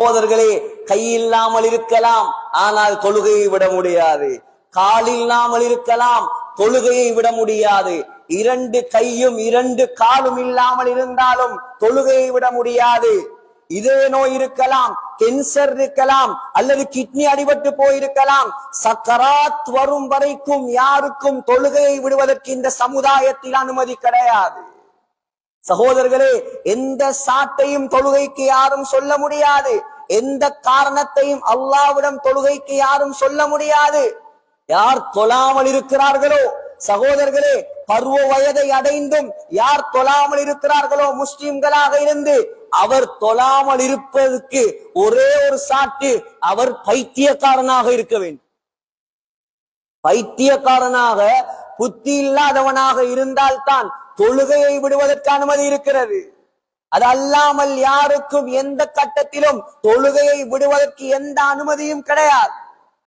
சகோதரர்களே கை இல்லாமல் இருக்கலாம் ஆனால் தொழுகையை விட முடியாது. கால் இல்லாமல் இருக்கலாம் தொழுகையை விட முடியாது. இரண்டு கையும் இரண்டு காலும் இல்லாமல் இருந்தாலும் தொழுகையை விட முடியாது. இதே நோய் இருக்கலாம் கேன்சர் இருக்கலாம் அல்லது கிட்னி அடிபட்டு போயிருக்கலாம். சக்கராத் வரும் வரைக்கும் யாருக்கும் தொழுகையை விடுவதற்கு இந்த சமுதாயத்தில் அனுமதி கிடையாது. சகோதரர்களே எந்த சாட்டையும் தொழுகைக்கு யாரும் சொல்ல முடியாது. எந்த காரணத்தையும் அல்லாவிடம் தொழுகைக்கு யாரும் சொல்ல முடியாது. யார் தொழாமல் இருக்கிறார்களோ சகோதரர்களே பருவ வயதை அடைந்தும் யார் தொழாமல் இருக்கிறார்களோ முஸ்லிம்களாக இருந்து அவர் தொழாமல் இருப்பதற்கு ஒரே ஒரு சாட்டு அவர் பைத்தியக்காரனாக இருக்க வேண்டும். பைத்தியக்காரனாக புத்தி இல்லாதவனாக இருந்தால்தான் தொழுகையை விடுவதற்கு அனுமதி இருக்கிறது. அது அல்லாமல் யாருக்கும் எந்த கட்டத்திலும் தொழுகையை விடுவதற்கு எந்த அனுமதியும் கிடையாது.